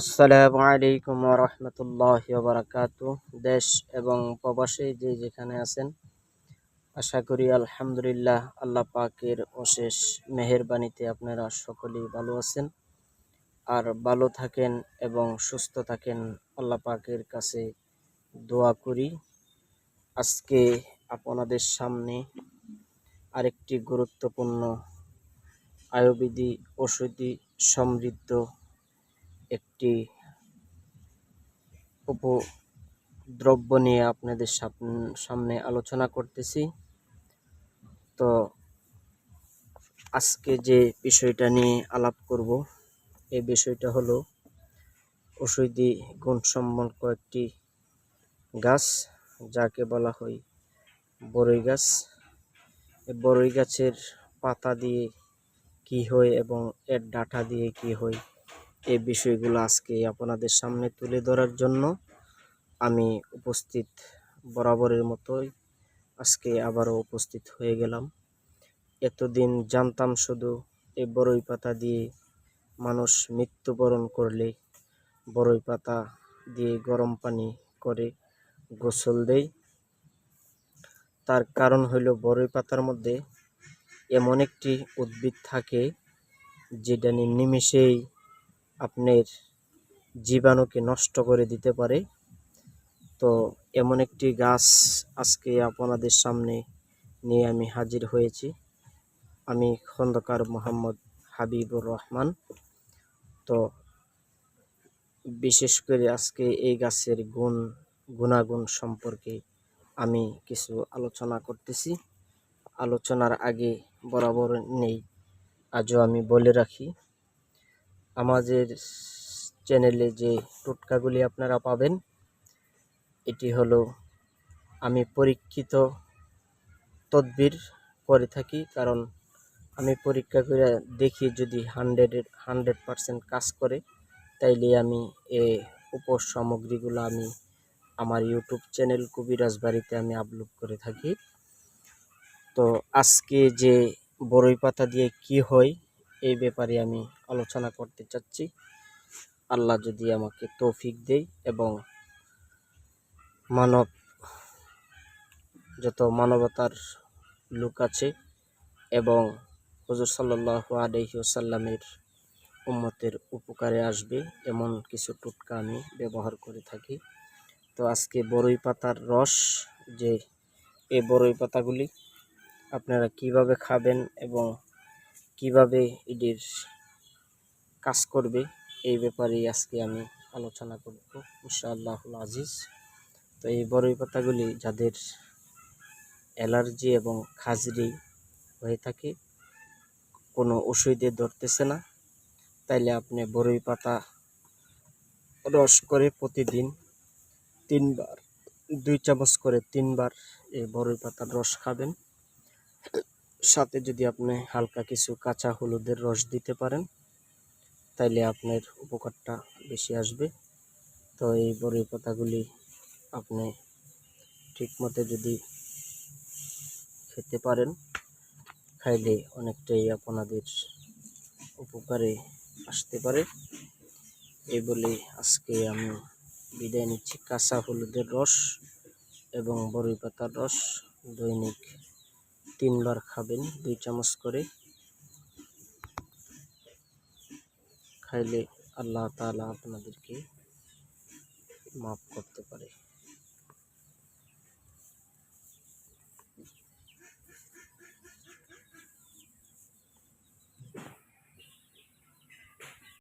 আসসালামু আলাইকুম রহমতুল্লাহ বারাকাত দেশ এবং প্রবাসে যে যেখানে আছেন, আশা করি আলহামদুলিল্লাহ আল্লাহ পাকের অশেষ মেহেরবানিতে আপনারা সকলেই ভালো আছেন। আর ভালো থাকেন এবং সুস্থ থাকেন আল্লাহ পাকের কাছে দোয়া করি। আজকে আপনাদের সামনে আরেকটি গুরুত্বপূর্ণ আয়ুর্বেদী ওষুধি সমৃদ্ধ একটি উপদ্রব্য নিয়ে আপনাদের সামনে আলোচনা করতেছি। তো আজকে যে বিষয়টা নিয়ে আলাপ করব, এই বিষয়টা হলো ঔষধি গুণসম্পন্ন কয়েকটি গাছ, যাকে বলা হয় বরই গাছ। এই বরই গাছের পাতা দিয়ে কি হয় এবং এর ডাঁটা দিয়ে কি হয় এই বিষয়গুলো আজকে আপনাদের সামনে তুলে ধরার জন্য আমি উপস্থিত বরাবরের মতোই আজকে আবারও উপস্থিত হয়ে গেলাম। এতদিন জানতাম শুধু এই বড়ই পাতা দিয়ে মানুষ মৃত্যুবরণ করলে বড়ই পাতা দিয়ে গরম পানি করে গোসল দেয়। তার কারণ হইল বড়ই পাতার মধ্যে এমন একটি উদ্ভিদ থাকে, যেটা নিমেষেই আপনার জীবাণুকে নষ্ট করে দিতে পারে। তো এমন একটি গাছ আজকে আপনাদের সামনে নিয়ে আমি হাজির হয়েছি। আমি খন্দকার মোহাম্মদ হাবিবুর রহমান। তো বিশেষ করে আজকে এই গাছের গুণ, গুণাগুণ সম্পর্কে আমি কিছু আলোচনা করতেছি। আলোচনার আগে বরাবর নেই, আজও আমি বলে রাখি। আমাদের চ্যানেলে যে টোটকাগুলি আপনারা পাবেন, এটি হলো, আমি পরীক্ষিত তদবির করে থাকি, কারণ আমি পরীক্ষা করে দেখি যদি হান্ড্রেডের হান্ড্রেড পারসেন্ট কাজ করে, তাইলে আমি এ উপসামগ্রীগুলো আমি আমার ইউটিউব চ্যানেল কবিরাজ বাড়িতে আমি আপলোড করে থাকি। তো আজকে যে বড়ই পাতা দিয়ে কি হয় এই ব্যাপারে আমি আলোচনা করতে চাচ্ছি। আল্লাহ যদি আমাকে তৌফিক দেয় এবং মানব, যত মানবতার লোক আছে এবং হজর সাল্লাহ আলহিউসাল্লামের উম্মতের উপকারে আসবে, এমন কিছু টোটকা আমি ব্যবহার করে থাকি। তো আজকে বড়ই পাতার রস যে এই বড়ই পাতাগুলি আপনারা কীভাবে খাবেন এবং কীভাবে এটির কাজ করবে, এই ব্যাপারে আজকে আমি আলোচনা করব ইনশাআল্লাহুল আজিজ। তো এই বড়ই পাতাগুলি যাদের অ্যালার্জি এবং খাজরি হয়ে থাকে, কোনো ওষুধে ধরতেছে না, তাইলে আপনি বড়ই পাতা রস করে প্রতিদিন তিনবার, দুই চামচ করে তিনবার এই বড়ই পাতার রস খাবেন। সাথে যদি আপনি হালকা কিছু কাঁচা হলুদের রস দিতে পারেন, তাইলে আপনার উপকারটা বেশি আসবে। তো এই বড়ই পাতাগুলি আপনি ঠিকমতো যদি খেতে পারেন, খাইলে অনেকটাই আপনাদের উপকারে আসতে পারে। এই বলে আজকে আমি বিদায় নিচ্ছি। কাঁচা হলুদের রস এবং বড়ই পাতার রস দৈনিক তিনবার খাবেন দুই চামচ করে। খাইলে আল্লাহ তালা আপনাদেরকে মাফ করতে পারে।